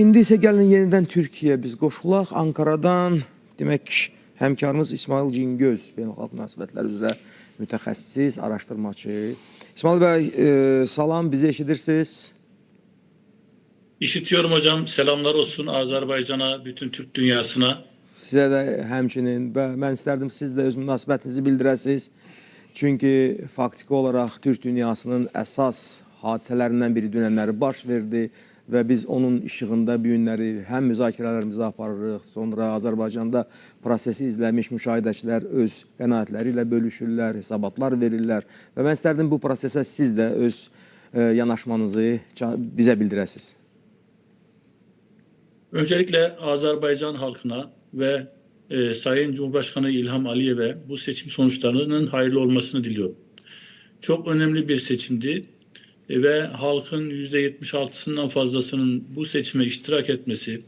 İndi isə gəlin yenidən Türkiyəyə biz qoşulaq. Ankaradan demək həmkarımız İsmail Cingöz beynəlxalq münasibətlər üzrə mütəxəssis, araşdırmaçı. İsmail bəy, e, salam, bizi eşidirsiniz? İşitiyorum hocam. Selamlar olsun Azerbaycan'a, bütün Türk dünyasına. Sizə də həmçinin və mən istərdim siz də öz münasibətinizi bildirəsiniz. Çünki faktiki olaraq Türk dünyasının əsas hadisələrindən biri dünənləri baş verdi və biz onun işığında bu günləri həm müzakirələrimizi aparırıq, sonra Azərbaycanda prosesi izləmiş müşahidəçilər öz qənaətləri ilə bölüşürlər, hesabatlar verirlər və mən istərdim bu prosesə siz də öz e, yanaşmanızı bizə bildirəsiniz. Öncelikle Azerbaycan halkına ve e, Sayın Cumhurbaşkanı İlham Aliyev'e bu seçim sonuçlarının hayırlı olmasını diliyorum. Çok önemli bir seçimdi ve halkın %76'sından fazlasının bu seçime iştirak etmesi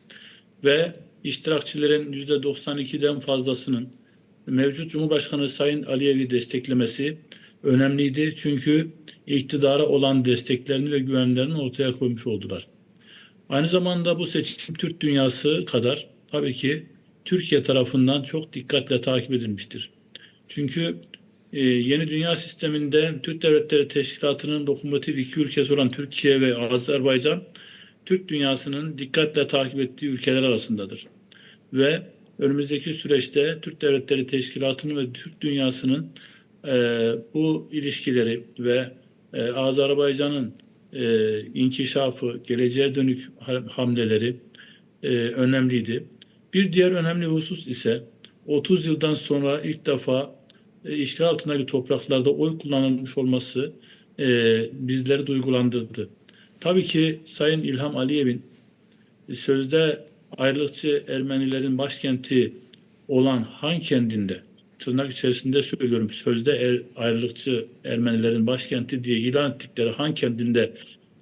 ve iştirakçilerin %92'den fazlasının mevcut Cumhurbaşkanı Sayın Aliyev'i desteklemesi önemliydi. Çünkü iktidara olan desteklerini ve güvenlerini ortaya koymuş oldular. Aynı zamanda bu seçim Türk dünyası kadar tabii ki Türkiye tarafından çok dikkatle takip edilmiştir. Çünkü e, yeni dünya sisteminde Türk Devletleri Teşkilatı'nın dokunmatif iki ülkesi olan Türkiye ve Azerbaycan, Türk dünyasının dikkatle takip ettiği ülkeler arasındadır. Ve önümüzdeki süreçte Türk Devletleri Teşkilatı'nın ve Türk dünyasının e, bu ilişkileri ve e, Azerbaycan'ın e, inkişafı, geleceğe dönük ha- hamleleri e, önemliydi. Bir diğer önemli husus ise 30 yıldan sonra ilk defa e, işgal altındaki topraklarda oy kullanılmış olması e, bizleri duygulandırdı. Tabii ki Sayın İlham Aliyev'in sözde ayrılıkçı Ermenilerin başkenti olan Han kendinde tırnak içerisinde söylüyorum sözde er, ayrılıkçı Ermenilerin başkenti diye ilan ettikleri Han kendinde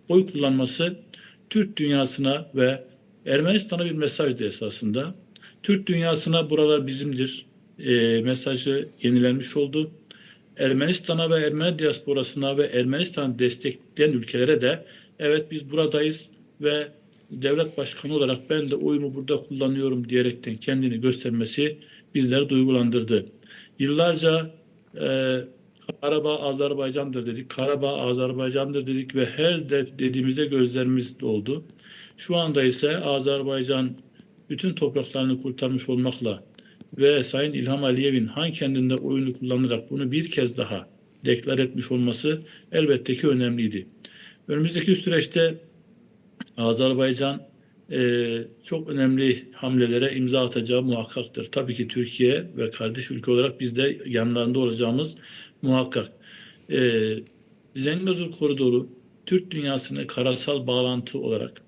oy kullanması Türk dünyasına ve Ermenistan'a bir mesajdı esasında. Türk dünyasına buralar bizimdir e, mesajı yenilenmiş oldu. Ermenistan'a ve Ermeni diasporasına ve Ermenistan'ı destekleyen ülkelere de evet biz buradayız ve devlet başkanı olarak ben de oyumu burada kullanıyorum diyerekten kendini göstermesi bizleri duygulandırdı. Yıllarca e, Karabağ Azerbaycan'dır dedik, Karabağ Azerbaycan'dır dedik ve her de dediğimizde gözlerimiz doldu. Şu anda ise Azerbaycan bütün topraklarını kurtarmış olmakla ve Sayın İlham Aliyev'in Han kendinde oyunu kullanarak bunu bir kez daha deklar etmiş olması elbette ki önemliydi. Önümüzdeki süreçte Azerbaycan e, çok önemli hamlelere imza atacağı muhakkaktır. Tabii ki Türkiye ve kardeş ülke olarak biz de yanlarında olacağımız muhakkak. E, Zengezur Koridoru Türk dünyasını karasal bağlantı olarak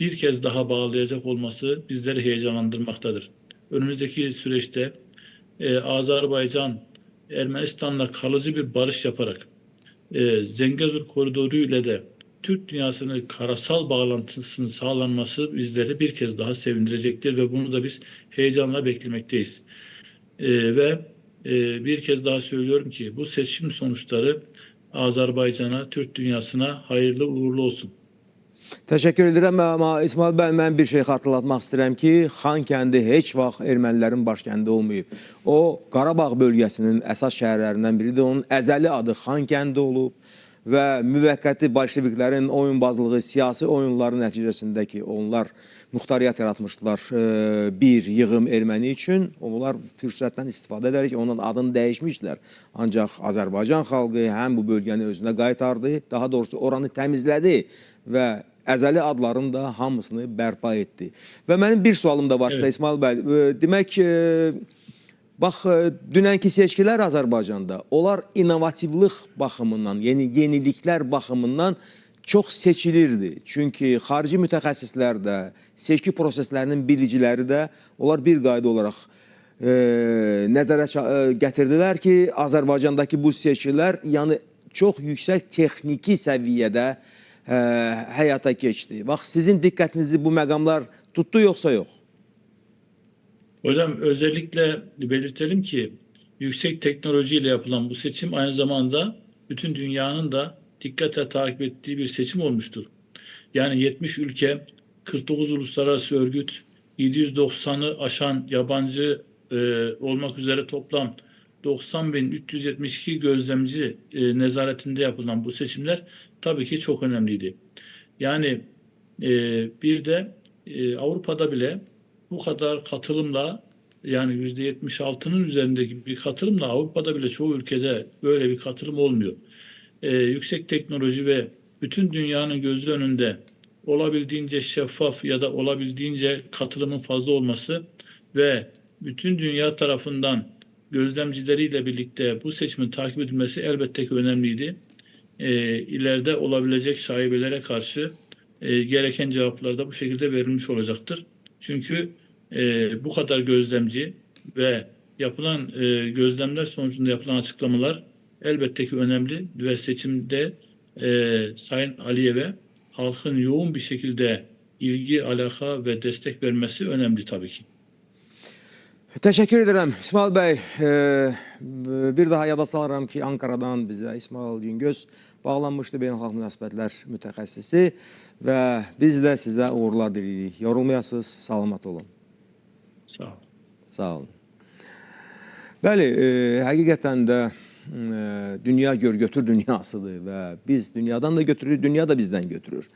bir kez daha bağlayacak olması bizleri heyecanlandırmaktadır. Önümüzdeki süreçte e, Azerbaycan Ermenistan'la kalıcı bir barış yaparak e, Zengezur Koridoru ile de Türk dünyasının karasal bağlantısının sağlanması bizleri bir kez daha sevindirecektir ve bunu da biz heyecanla beklemekteyiz. E, ve e, bir kez daha söylüyorum ki bu seçim sonuçları Azerbaycan'a, Türk dünyasına hayırlı uğurlu olsun. Təşəkkür edirəm amma İsmail bəy mən bir şey xatırlatmaq istəyirəm ki, Xan kəndi heç vaxt ermənilərin başkəndi olmayıb. O Qarabağ bölgəsinin əsas şəhərlərindən biridir. Onun əzəli adı Xan kəndi olub və müvəqqəti bolşeviklərin oyunbazlığı, siyasi oyunları nəticəsində ki, onlar muxtariyyət yaratmışdılar e, bir yığım erməni üçün. Onlar fürsətdən istifadə edərək onun adını dəyişmişdilər. Ancaq Azərbaycan xalqı həm bu bölgəni özünə qaytardı, daha doğrusu oranı təmizlədi və əzəli adların da hamısını bərpa etdi. Və mənim bir sualım da varsa Evet. İsmail bəy, e, demək e, bax e, dünənki seçkilər Azərbaycanda onlar innovativlik baxımından, yeni yeniliklər baxımından çox seçilirdi. Çünki xarici mütəxəssislər də, seçki proseslərinin biliciləri də onlar bir qayda olaraq e, nəzərə e, gətirdilər ki, Azərbaycandakı bu seçkilər yəni çox yüksək texniki səviyyədə e, həyata keçdi. Bax sizin diqqətinizi bu məqamlar tutdu yoxsa yox? Hocam özellikle belirtelim ki yüksek teknolojiyle yapılan bu seçim aynı zamanda bütün dünyanın da dikkatle takip ettiği bir seçim olmuştur. Yani 70 ülke 49 uluslararası örgüt, 790'ı aşan yabancı e, olmak üzere toplam 90.372 gözlemci e, nezaretinde yapılan bu seçimler tabii ki çok önemliydi. Yani e, bir de e, Avrupa'da bile bu kadar katılımla yani %76'nın üzerindeki bir katılımla Avrupa'da bile çoğu ülkede böyle bir katılım olmuyor. E, yüksek teknoloji ve bütün dünyanın gözü önünde olabildiğince şeffaf ya da olabildiğince katılımın fazla olması ve bütün dünya tarafından gözlemcileriyle birlikte bu seçimin takip edilmesi elbette ki önemliydi. E, ileride olabilecek şaibelere karşı e, gereken cevaplar da bu şekilde verilmiş olacaktır. Çünkü e, bu kadar gözlemci ve yapılan e, gözlemler sonucunda yapılan açıklamalar elbette ki önemli ve seçimde e, Sayın Aliyev'e halkın yoğun bir şekilde ilgi, alaka ve destek vermesi önemli tabii ki. Teşekkür ederim İsmail Bey. Ee, bir daha yada salıram ki Ankara'dan bize İsmail Güngöz bağlanmıştı beynəlxalq münasibətlər mütəxəssisi və biz də sizə uğurlar diliyirik. Yorulmayasınız, salamat olun. Sağ olun. Sağ olun. Bəli, e, həqiqətən də e, dünya gör götür dünyasıdır və biz dünyadan da götürürük, dünya da bizdən götürür.